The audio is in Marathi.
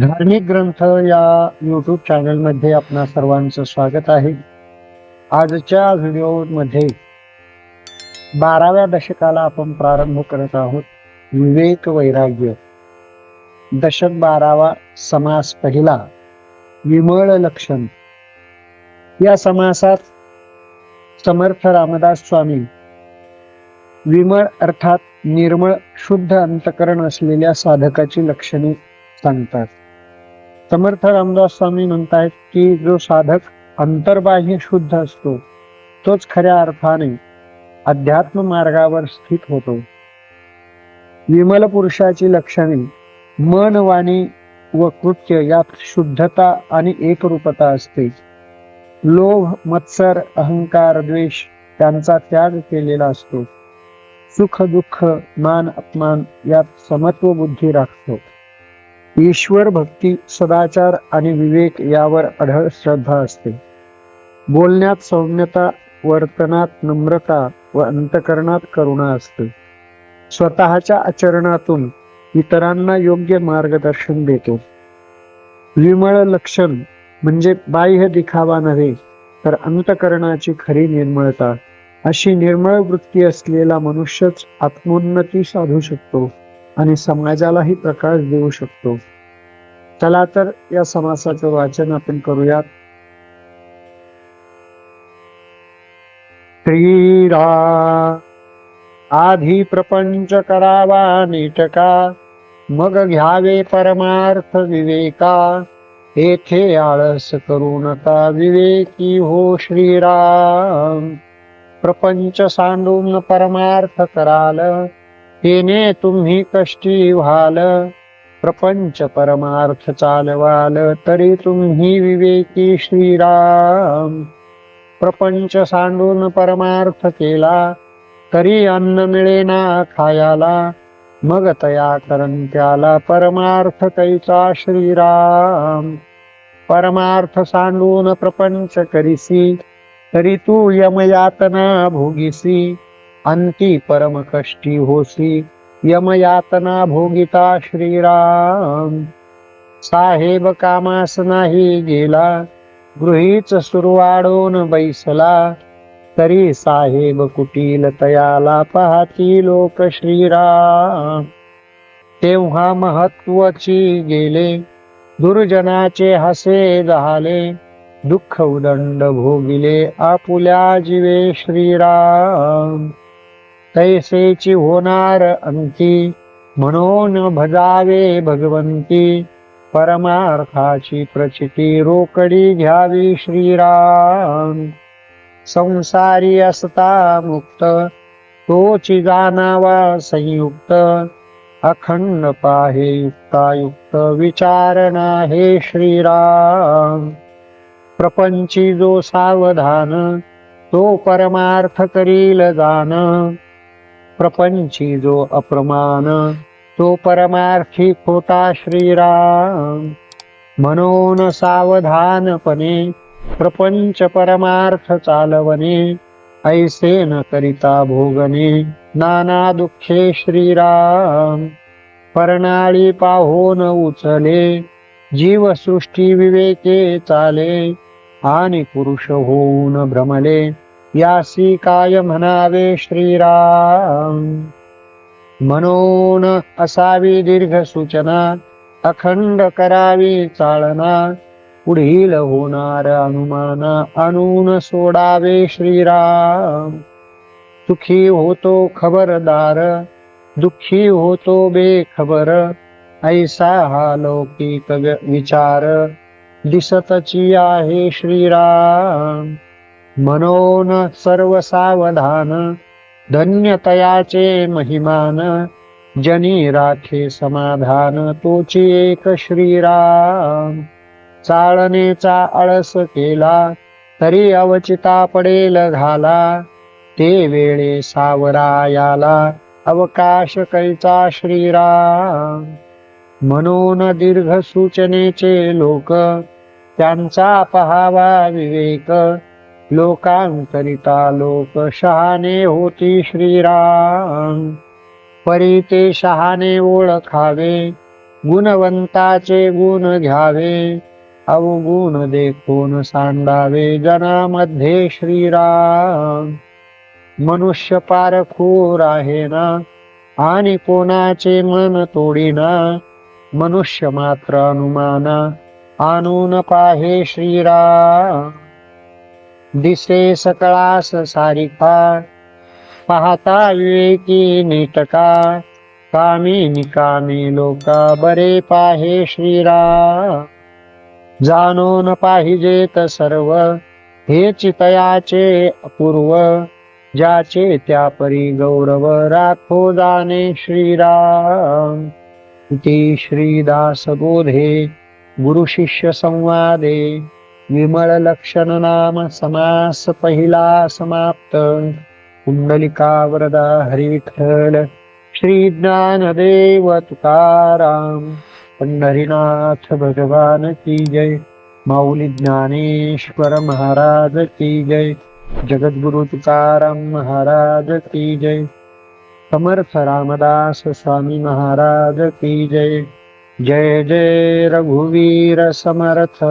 धार्मिक ग्रंथ या युट्यूब चॅनलमध्ये आपणा सर्वांचं स्वागत आहे. आजच्या व्हिडिओमध्ये बाराव्या दशकाला आपण प्रारंभ करत आहोत विवेक वैराग्य. दशक बारावा समास पहिला विमळ लक्षण. या समासात समर्थ रामदास स्वामी विमळ अर्थात निर्मळ शुद्ध अंतकरण असलेल्या साधकाची लक्षणे सांगतात. समर्थ रामदास स्वामी म्हणतायत की जो साधक अंतर्बाह्य शुद्ध असतो तोच खऱ्या अर्थाने अध्यात्म मार्गावर स्थित होतो. विमल पुरुषाची लक्षणे मन वाणी व कृत्य यात शुद्धता आणि एकरूपता असते. लोभ मत्सर अहंकार द्वेष त्यांचा त्याग केलेला असतो. सुख दुःख मान अपमान यात समत्व बुद्धी राखतो. ईश्वर भक्ती सदाचार आणि विवेक यावर अढळ श्रद्धा असते. बोलण्यात सौम्यता वर्तनात नम्रता व अंतकरणात करुणा असते. स्वतःच्या आचरणातून इतरांना योग्य मार्गदर्शन देतो. विमळ लक्षण म्हणजे बाह्य दिखावा नव्हे तर अंतकरणाची खरी निर्मळता. अशी निर्मळ वृत्ती असलेला मनुष्यच आत्मोन्नती साधू शकतो. आणि समाजालाही प्रकाश देऊ शकतो. चला तर या समासाचं वाचन आपण करूयात. श्रीरा आधी प्रपंच करावा नीटका मग घ्यावे परमार्थ विवेका? येथे आळस करू नका विवेकी हो श्रीराम. प्रपंच सांडून परमार्थ कराल. तिने तुम्ही कष्टी व्हाल. प्रपंच परमार्थ चालवाल तरी तुम्ही विवेकी श्रीराम. प्रपंच सांडून परमार्थ केला तरी अन्न मिळेना खायाला. मग तया करण त्याला परमार्थ कैचा श्रीराम. परमार्थ सांडून प्रपंच करीसी तरी तू यमयातना भोगीसी. अंती परम कष्टी होसी यमयातना भोगिता श्रीराम। साहेब कामास नाही गेला गृहीच सुरवाडून बैसला तरी साहेब कुटील तयाला पाहती लोक श्रीराम। तेव्हा महत्वची गेले दुर्जनाचे हसे झाले दुःख उदंड भोगिले आपुल्या जीवे श्रीराम। तैसेची होणार अंती म्हणून भजावे भगवंती. परमार्थाची प्रचिती रोकडी घ्यावी श्रीराम. संसारी असता मुक्त तोची जाणावा संयुक्त. अखंड पाहे युक्तायुक्त विचारणा हे श्रीराम. प्रपंची जो सावधान तो परमार्थ करील जाण प्रपंची जो अप्रमाण तो परमार्थी खोटा श्रीराम. म्हणून सावधानपणे प्रपंच परमार्थ चालवणे ऐसे न करिता भोगणे नाना दुःखे श्रीराम. परणाळी पाहून उचले जीवसृष्टी विवेके चाले आणि पुरुष होऊन भ्रमले. यासी काय म्हणावे श्रीराम। म्हणून असावी दीर्घ सूचना अखंड करावी चालना पुढील होणार अनुमाना आणून सोडावे श्रीराम। सुखी होतो खबरदार दुःखी होतो बेखबर ऐसा हा लौकिक व्य- विचार दिसतची आहे श्रीराम। मनोन सर्व सावधान धन्यतयाचे महिमान जनी राखे समाधान तोची एक श्रीराम. चाळणेचा आळस केला तरी अवचिता पडेल घाला. ते वेळे सावरायाला अवकाश कैचा श्रीराम. म्हणून दीर्घ सूचनेचे लोक त्यांचा पहावा विवेक लोकांकरिता लोक शहाणे होती श्रीराम. परी ते शहाणे ओळखावे गुणवंताचे गुण घ्यावे अवगुण देखून सांडावे जनामध्ये श्रीराम. मनुष्य पारखूर आहे ना आणि कोणाचे मन तोडीना मनुष्य मात्र अनुमाना आणून पाहे श्रीराम. दिसे सकळास सारिका पाहता विवेकी नीटका कामी निकामी लोका बरे पाहे श्रीराम. जाणून पाहिजेत सर्व. हे चितयाचे अपूर्व. ज्याचे त्या परी गौरव राखो जाणे श्रीराम. इति श्रीदास बोधे गुरु शिष्य संवादे. विमळ लक्षण नाम समास पहिला समाप्त कुंडलिका वरदा हरिठल श्री ज्ञानदेव तुकाराम पंढरीनाथ भगवान की जय माऊली ज्ञानेश्वर महाराज की जय जगद्गुरु तुकाराम महाराज की जय समर्थ रामदास स्वामी महाराज की जय जय जय रघुवीर समर्थ।